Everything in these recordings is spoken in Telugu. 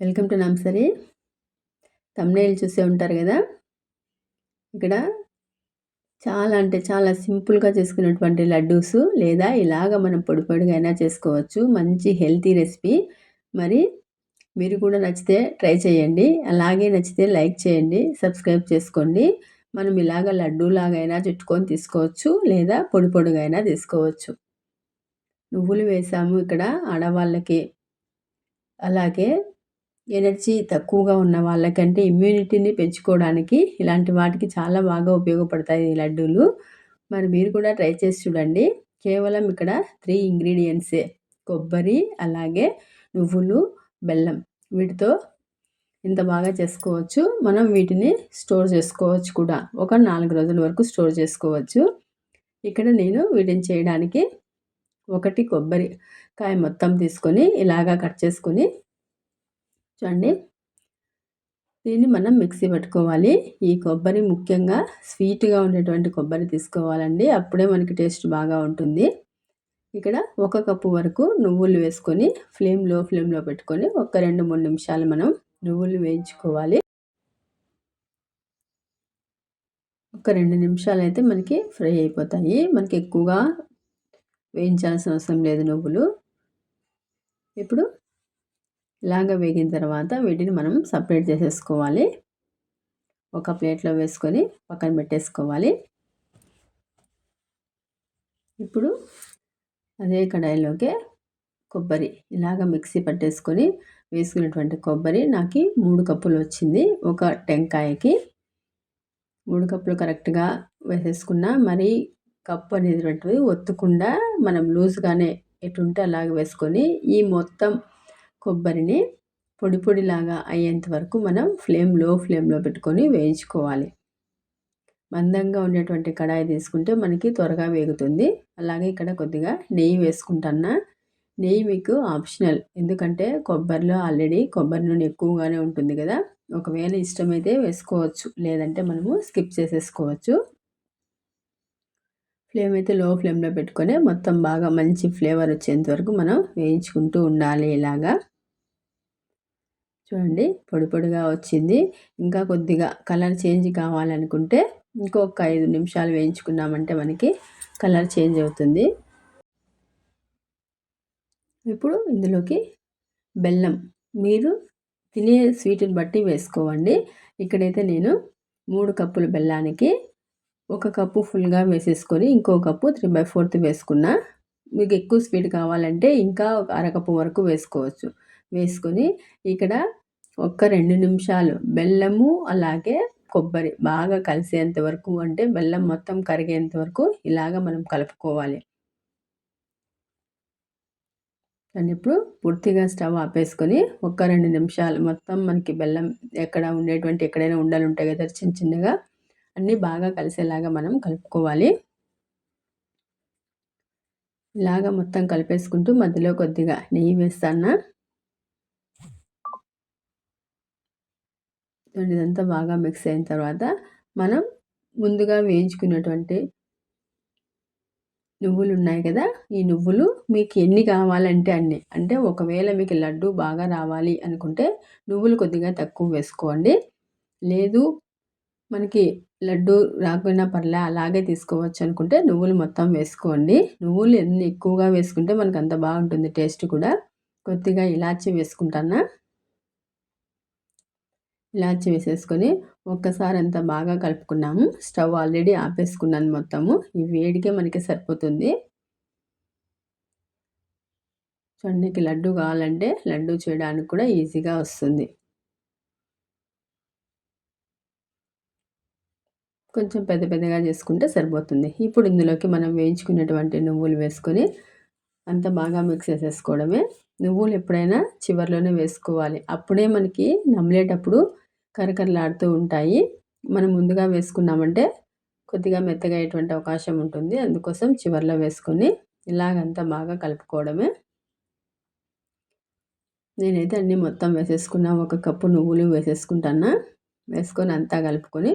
వెల్కమ్ టు నర్సరీ తమ్నేలు చూసే ఉంటారు కదా? ఇక్కడ చాలా అంటే చాలా సింపుల్గా చేసుకున్నటువంటి లడ్డూస్ లేదా ఇలాగ మనం పొడి పొడిగా చేసుకోవచ్చు. మంచి హెల్తీ రెసిపీ. మరి మీరు కూడా నచ్చితే ట్రై చేయండి. అలాగే నచ్చితే లైక్ చేయండి సబ్స్క్రైబ్ చేసుకోండి. మనం ఇలాగ లడ్డూ లాగైనా చుట్టుకొని తీసుకోవచ్చు లేదా పొడి పొడిగా తీసుకోవచ్చు. నువ్వులు వేసాము ఇక్కడ ఆడవాళ్ళకి. అలాగే ఎనర్జీ తక్కువగా ఉన్న వాళ్ళకంటే ఇమ్యూనిటీని పెంచుకోవడానికి ఇలాంటి వాటికి చాలా బాగా ఉపయోగపడతాయి ఈ లడ్డూలు. మరి మీరు కూడా ట్రై చేసి చూడండి. కేవలం ఇక్కడ త్రీ ఇంగ్రీడియంట్సే కొబ్బరి అలాగే నువ్వులు బెల్లం. వీటితో ఇంత బాగా చేసుకోవచ్చు. మనం వీటిని స్టోర్ చేసుకోవచ్చు కూడా. ఒక నాలుగు రోజుల వరకు స్టోర్ చేసుకోవచ్చు. ఇక్కడ నేను వీటిని చేయడానికి ఒకటి కొబ్బరి కాయ మొత్తం తీసుకొని ఇలాగా కట్ చేసుకొని చూడండి. దీన్ని మనం మిక్సీ పెట్టుకోవాలి. ఈ కొబ్బరి ముఖ్యంగా స్వీట్గా ఉండేటువంటి కొబ్బరి తీసుకోవాలండి. అప్పుడే మనకి టేస్ట్ బాగా ఉంటుంది. ఇక్కడ ఒక కప్పు వరకు నువ్వులు వేసుకొని ఫ్లేమ్లో ఫ్లేమ్లో పెట్టుకొని ఒక రెండు మూడు నిమిషాలు మనం నువ్వులు వేయించుకోవాలి. ఒక రెండు నిమిషాలు అయితే మనకి ఫ్రై అయిపోతాయి. మనకి ఎక్కువగా వేయించాల్సిన అవసరం లేదు నువ్వులు. ఇప్పుడు ఇలాగ వేగిన తర్వాత వీటిని మనం సపరేట్ చేసేసుకోవాలి. ఒక ప్లేట్లో వేసుకొని పక్కన పెట్టేసుకోవాలి. ఇప్పుడు అదే కడాయిలోకి కొబ్బరి ఇలాగ మిక్సీ పట్టేసుకొని వేసుకున్నటువంటి కొబ్బరి నాకు మూడు కప్పులు వచ్చింది ఒక టెంకాయకి. మూడు కప్పులు కరెక్ట్గా వేసేసుకున్న మరి కప్పు అనేది ఒత్తకుండా మనం లూజ్గానే ఎటుంటే అలాగ వేసుకొని ఈ మొత్తం కొబ్బరిని పొడి పొడిలాగా అయ్యేంత వరకు మనం ఫ్లేమ్లో ఫ్లేమ్లో పెట్టుకొని వేయించుకోవాలి. మందంగా ఉండేటువంటి కడాయి తీసుకుంటే మనకి త్వరగా వేగుతుంది. అలాగే ఇక్కడ కొద్దిగా నెయ్యి వేసుకుంటున్నా నెయ్యి మీకు ఆప్షనల్. ఎందుకంటే కొబ్బరిలో ఆల్రెడీ కొబ్బరి నూనె ఎక్కువగానే ఉంటుంది కదా. ఒకవేళ ఇష్టమైతే వేసుకోవచ్చు. లేదంటే మనము స్కిప్ చేసేసుకోవచ్చు. ఫ్లేమ్ అయితే లో ఫ్లేమ్లో పెట్టుకొని మొత్తం బాగా మంచి ఫ్లేవర్ వచ్చేంత వరకు మనం వేయించుకుంటూ ఉండాలి ఇలాగా. చూడండి పొడి పొడిగా వచ్చింది. ఇంకా కొద్దిగా కలర్ చేంజ్ కావాలనుకుంటే ఇంకొక ఐదు నిమిషాలు వేయించుకున్నామంటే మనకి కలర్ చేంజ్ అవుతుంది. ఇప్పుడు ఇందులోకి బెల్లం. మీరు తినే స్వీట్ని బట్టి వేసుకోవండి. ఇక్కడైతే నేను మూడు కప్పుల బెల్లానికి ఒక కప్పు ఫుల్గా వేసేసుకొని ఇంకో కప్పు త్రీ బై ఫోర్త్ వేసుకున్నా మీకు ఎక్కువ స్వీట్ కావాలంటే ఇంకా ఒక అరకప్పు వరకు వేసుకోవచ్చు. వేసుకొని ఇక్కడ ఒక్క రెండు నిమిషాలు. బెల్లము అలాగే కొబ్బరి బాగా కలిసేంత వరకు అంటే బెల్లం మొత్తం కరిగేంత వరకు ఇలాగ మనం కలుపుకోవాలి. దాన్ని ఇప్పుడు పూర్తిగా స్టవ్ ఆపేసుకొని ఒక్క రెండు నిమిషాలు మొత్తం మనకి బెల్లం ఎక్కడ ఉండేటువంటి ఎక్కడైనా ఉండాలి ఉంటాయి కదా చిన్న చిన్నగా అన్నీ బాగా కలిసేలాగా మనం కలుపుకోవాలి. ఇలాగ మొత్తం కలిపేసుకుంటూ మధ్యలో కొద్దిగా నెయ్యి వేస్తాను? ఇదంతా బాగా మిక్స్ అయిన తర్వాత మనం ముందుగా వేయించుకున్నటువంటి నువ్వులు ఉన్నాయి కదా ఈ నువ్వులు మీకు ఎన్ని కావాలంటే అన్ని. అంటే ఒకవేళ మీకు లడ్డు బాగా రావాలి అనుకుంటే నువ్వులు కొద్దిగా తక్కువ వేసుకోండి. లేదు మనకి లడ్డు రాకపోయినా పర్లే అలాగే తీసుకోవచ్చు అనుకుంటే నువ్వులు మొత్తం వేసుకోండి. నువ్వులు ఎన్ని ఎక్కువగా వేసుకుంటే మనకు అంత బాగుంటుంది టేస్ట్ కూడా. కొద్దిగా ఇలాచి వేసుకుంటానా? ఇలాచి వేసేసుకొని ఒక్కసారి అంతా బాగా కలుపుకున్నాము. స్టవ్ ఆల్రెడీ ఆపేసుకున్నాను మొత్తము. ఈ వేడికే మనకి సరిపోతుంది. చూడండి లడ్డు కావాలంటే లడ్డు చేయడానికి కూడా ఈజీగా వస్తుంది. కొంచెం పెద్ద పెద్దగా చేసుకుంటే సరిపోతుంది. ఇప్పుడు ఇందులోకి మనం వేయించుకున్నటువంటి నువ్వులు వేసుకొని అంత బాగా మిక్స్ చేసేసుకోవడమే. నువ్వులు ఎప్పుడైనా చివరిలోనే వేసుకోవాలి. అప్పుడే మనకి నమ్మలేటప్పుడు కరకరలాడుతూ ఉంటాయి. మనం ముందుగా వేసుకున్నామంటే కొద్దిగా మెత్తగా అయ్యేటువంటి అవకాశం ఉంటుంది. అందుకోసం చివరిలో వేసుకొని ఇలాగంతా బాగా కలుపుకోవడమే. నేనైతే అన్నీ మొత్తం వేసేసుకున్నా. ఒక కప్పు నువ్వులు వేసేసుకుంటాను వేసుకొని అంతా కలుపుకొని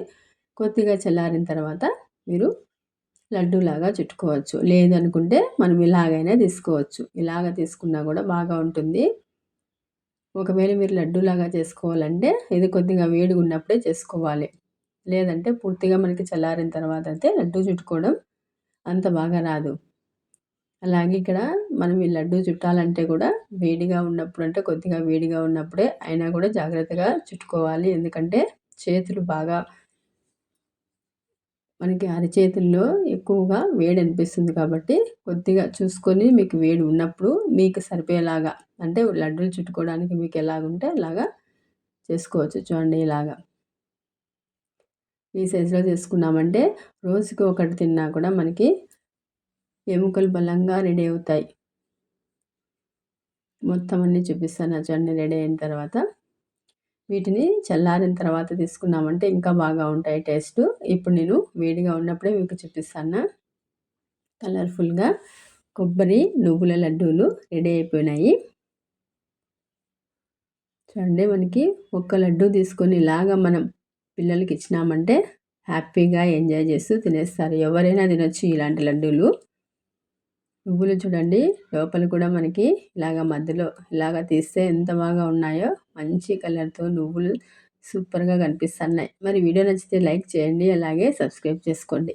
కొద్దిగా చల్లారిన తర్వాత మీరు లడ్డూలాగా చుట్టుకోవచ్చు. లేదనుకుంటే మనం ఇలాగైనా తీసుకోవచ్చు. ఇలాగ తీసుకున్నా కూడా బాగా ఉంటుంది. ఒకవేళ మీరు లడ్డూలాగా చేసుకోవాలంటే ఇది కొద్దిగా వేడిగా ఉన్నప్పుడే చేసుకోవాలి. లేదంటే పూర్తిగా మనకి చల్లారిన తర్వాత అయితే లడ్డు చుట్టుకోవడం అంత బాగా రాదు. అలాగే ఇక్కడ మనం ఈ లడ్డు చుట్టాలంటే కూడా వేడిగా ఉన్నప్పుడు అంటే కొద్దిగా వేడిగా ఉన్నప్పుడే అయినా కూడా జాగ్రత్తగా చుట్టుకోవాలి. ఎందుకంటే చేతులు బాగా మనకి అరిచేతుల్లో ఎక్కువగా వేడి అనిపిస్తుంది కాబట్టి కొద్దిగా చూసుకొని మీకు వేడి ఉన్నప్పుడు మీకు సరిపోయేలాగా అంటే లడ్డూలు చుట్టుకోవడానికి మీకు ఎలాగుంటే అలాగా చేసుకోవచ్చు. చూడండి ఇలాగా. ఈ సైజులో చేసుకున్నామంటే రోజుకి ఒకటి తిన్నా కూడా మనకి ఎముకలు బలంగా రెడీ అవుతాయి. మొత్తం అన్నీ చూపిస్తాను. చూడండి రెడీ అయిన తర్వాత వీటిని చల్లారిన తర్వాత తీసుకున్నామంటే ఇంకా బాగా ఉంటాయి టేస్ట్. ఇప్పుడు నేను వేడిగా ఉన్నప్పుడే మీకు చూపిస్తాను. కలర్ఫుల్గా కొబ్బరి నువ్వుల లడ్డూలు రెడీ అయిపోయినాయి. చూడండి మనకి ఒక్క లడ్డు తీసుకొని ఇలాగా మనం పిల్లలకి ఇచ్చినామంటే హ్యాపీగా ఎంజాయ్ చేస్తూ తినేస్తారు. ఎవరైనా తినొచ్చు ఇలాంటి లడ్డూలు. నువ్వులు చూడండి. లోపల కూడా మనకి ఇలాగ మధ్యలో ఇలాగ తీస్తే ఎంత బాగా ఉన్నాయో మంచి కలర్తో నువ్వులు సూపర్గా కనిపిస్తున్నాయి. మరి వీడియో నచ్చితే లైక్ చేయండి. అలాగే సబ్స్క్రైబ్ చేసుకోండి.